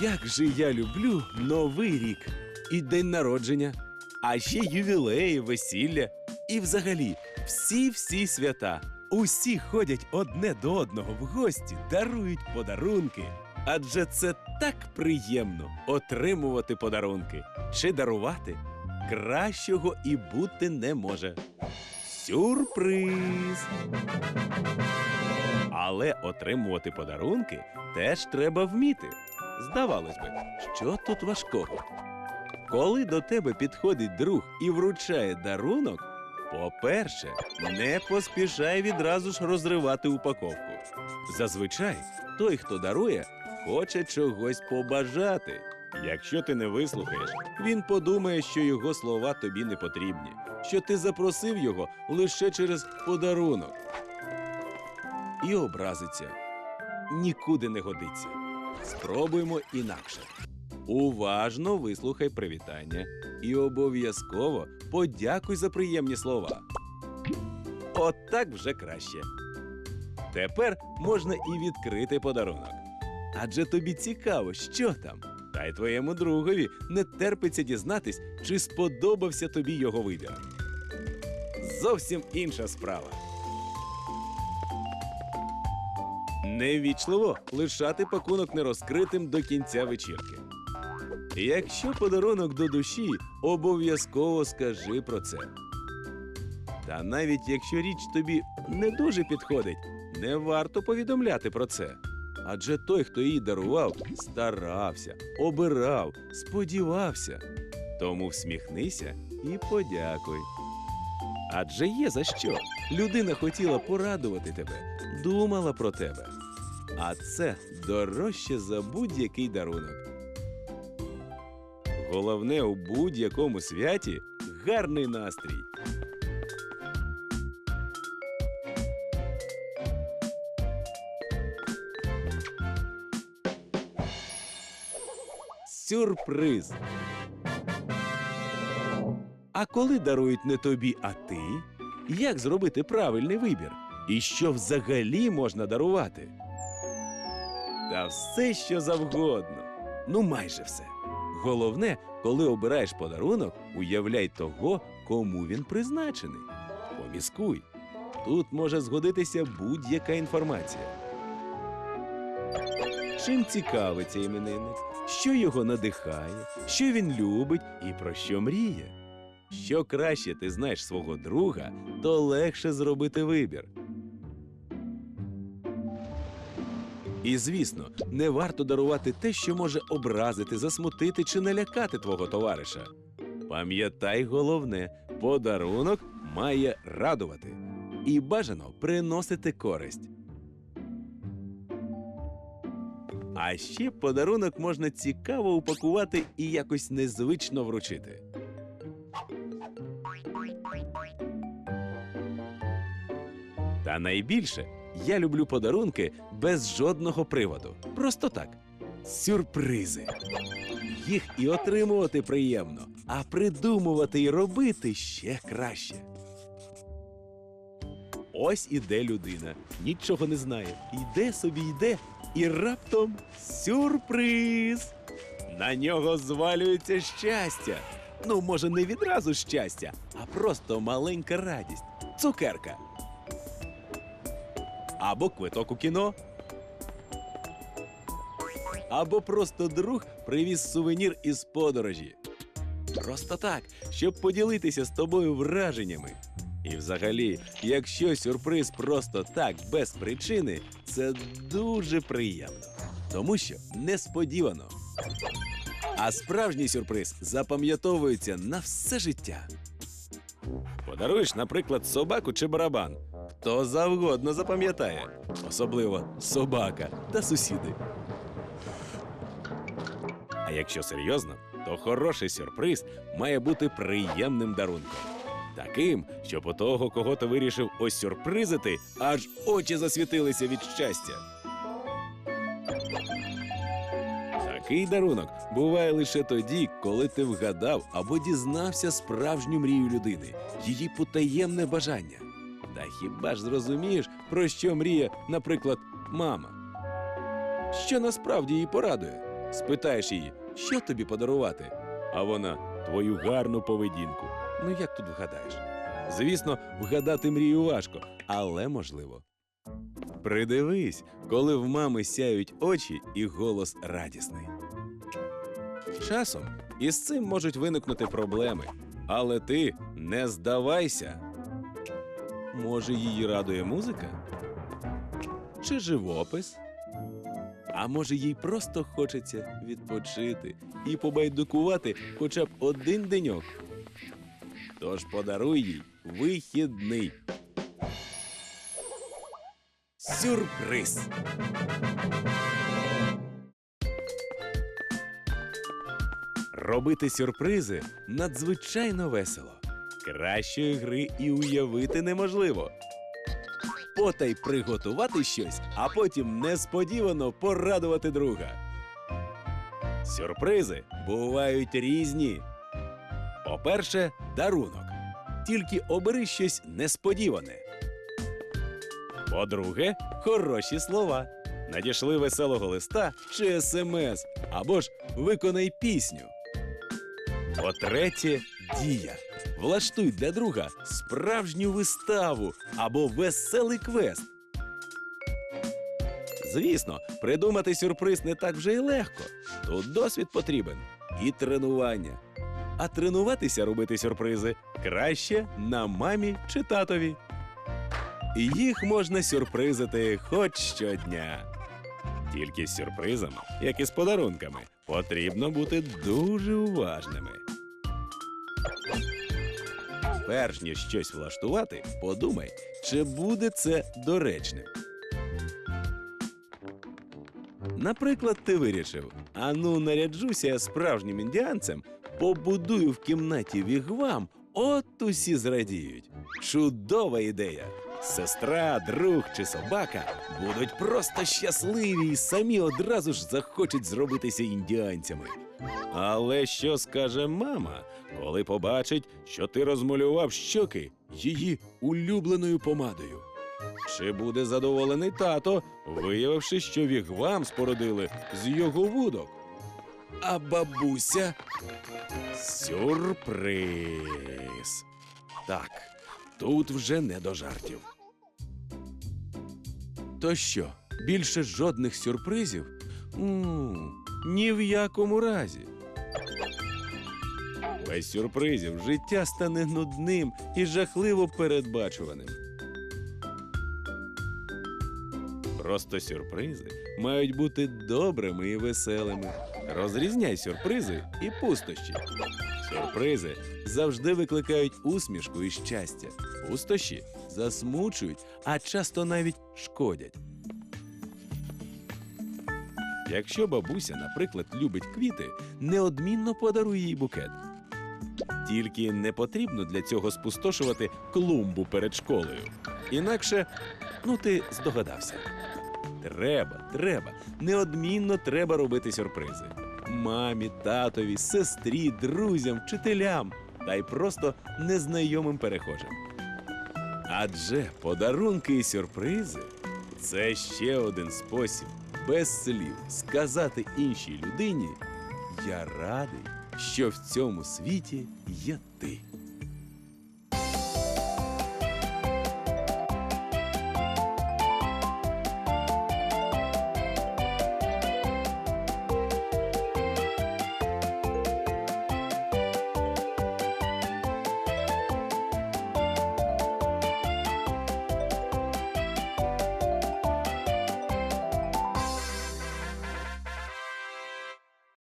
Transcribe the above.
Як же я люблю Новий рік і день народження, а ще ювілеї, весілля і взагалі всі-всі свята. Усі ходять одне до одного в гості, дарують подарунки. Адже це так приємно отримувати подарунки чи дарувати. Кращого і бути не може. Сюрприз! Але отримувати подарунки теж треба вміти. Здавалось би, що тут важкого? Коли до тебе підходить друг і вручає дарунок, по-перше, не поспішай відразу ж розривати упаковку. Зазвичай той, хто дарує, хоче чогось побажати. Якщо ти не вислухаєш, він подумає, що його слова тобі не потрібні, що ти запросив його лише через подарунок. І образиться. Нікуди не годиться. Спробуймо інакше. Уважно вислухай привітання і обов'язково подякуй за приємні слова. От так вже краще. Тепер можна і відкрити подарунок. Адже тобі цікаво, що там. Та й твоєму другові не терпиться дізнатись, чи сподобався тобі його вибір. Зовсім інша справа. Невічливо лишати пакунок нерозкритим до кінця вечірки. Якщо подарунок до душі, обов'язково скажи про це. Та навіть якщо річ тобі не дуже підходить, не варто повідомляти про це. Адже той, хто її дарував, старався, обирав, сподівався. Тому всміхнися і подякуй. Адже є за що. Людина хотіла порадувати тебе, думала про тебе. А це дорожче за будь-який дарунок. Головне у будь-якому святі гарний настрій. Сюрприз. А коли дарують не тобі, а ти? Як зробити правильний вибір? І що взагалі можна дарувати? Та все, що завгодно. Ну, майже все. Головне, коли обираєш подарунок, уявляй того, кому він призначений. Поміскуй. Тут може згодитися будь-яка інформація. Чим цікавиться іменинник, що його надихає, що він любить і про що мріє. Що краще ти знаєш свого друга, то легше зробити вибір. І звісно, не варто дарувати те, що може образити, засмутити чи налякати твого товариша. Пам'ятай головне, подарунок має радувати і бажано приносити користь. А ще подарунок можна цікаво упакувати і якось незвично вручити. Та найбільше я люблю подарунки без жодного приводу. Просто так. Сюрпризи. Їх і отримувати приємно, а придумувати і робити ще краще. Ось іде людина, нічого не знає. Йде собі йде, і раптом сюрприз. На нього звалюється щастя. Ну, може, не відразу щастя, а просто маленька радість. Цукерка. Або квиток у кіно. Або просто друг привіз сувенір із подорожі. Просто так, щоб поділитися з тобою враженнями. І взагалі, якщо сюрприз просто так, без причини, це дуже приємно. Тому що несподівано. А справжній сюрприз запам'ятовується на все життя. Подаруєш, наприклад, собаку чи барабан. Хто завгодно запам'ятає, особливо собака та сусіди. А якщо серйозно, то хороший сюрприз має бути приємним дарунком. Таким, щоб у того, кого ти вирішив осюрпризити, аж очі засвітилися від щастя. Такий дарунок буває лише тоді, коли ти вгадав або дізнався справжню мрію людини, її потаємне бажання. Та хіба ж зрозумієш, про що мріє, наприклад, мама? Що насправді її порадує? Спитаєш її, що тобі подарувати? А вона твою гарну поведінку. Ну як тут вгадаєш? Звісно, вгадати мрію важко, але можливо. Придивись, коли в мами сяють очі і голос радісний. Часом із цим можуть виникнути проблеми, але ти не здавайся. Може, її радує музика? Чи живопис? А може, їй просто хочеться відпочити і побайдукувати хоча б один деньок. Тож подаруй їй вихідний. Сюрприз! Робити сюрпризи надзвичайно весело. Кращої гри і уявити неможливо. Потай приготувати щось, а потім несподівано порадувати друга. Сюрпризи бувають різні. По-перше, дарунок. Тільки обери щось несподіване. По-друге, хороші слова. Надішли веселого листа чи смс, або ж виконай пісню. По-третє, дія. Влаштуй для друга справжню виставу або веселий квест. Звісно, придумати сюрприз не так вже й легко. Тут досвід потрібен і тренування. А тренуватися робити сюрпризи краще на мамі чи татові. Їх можна сюрпризити хоч щодня. Тільки з сюрпризами, як і з подарунками, потрібно бути дуже уважними. Перш ніж щось влаштувати, подумай, чи буде це доречним. Наприклад, ти вирішив: ану, наряджуся справжнім індіанцем, побудую в кімнаті вігвам, от усі зрадіють. Чудова ідея! Сестра, друг чи собака будуть просто щасливі і самі одразу ж захочуть зробитися індіанцями. Але що скаже мама, коли побачить, що ти розмалював щоки її улюбленою помадою? Чи буде задоволений тато, виявивши, що вігвам спородили з його вудок? А бабуся сюрприз. Так, тут вже не до жартів. То що, більше жодних сюрпризів? М ні в якому разі. Без сюрпризів життя стане нудним і жахливо передбачуваним. Просто сюрпризи мають бути добрими і веселими. Розрізняй сюрпризи і пустощі. Сюрпризи завжди викликають усмішку і щастя. Пустощі засмучують, а часто навіть шкодять. Якщо бабуся, наприклад, любить квіти, неодмінно подаруй їй букет. Тільки не потрібно для цього спустошувати клумбу перед школою. Інакше, ну ти здогадався. Треба, треба, неодмінно треба робити сюрпризи. Мамі, татові, сестрі, друзям, вчителям та й просто незнайомим перехожим. Адже подарунки і сюрпризи це ще один спосіб без слів сказати іншій людині: Я радий, що в цьому світі є ти.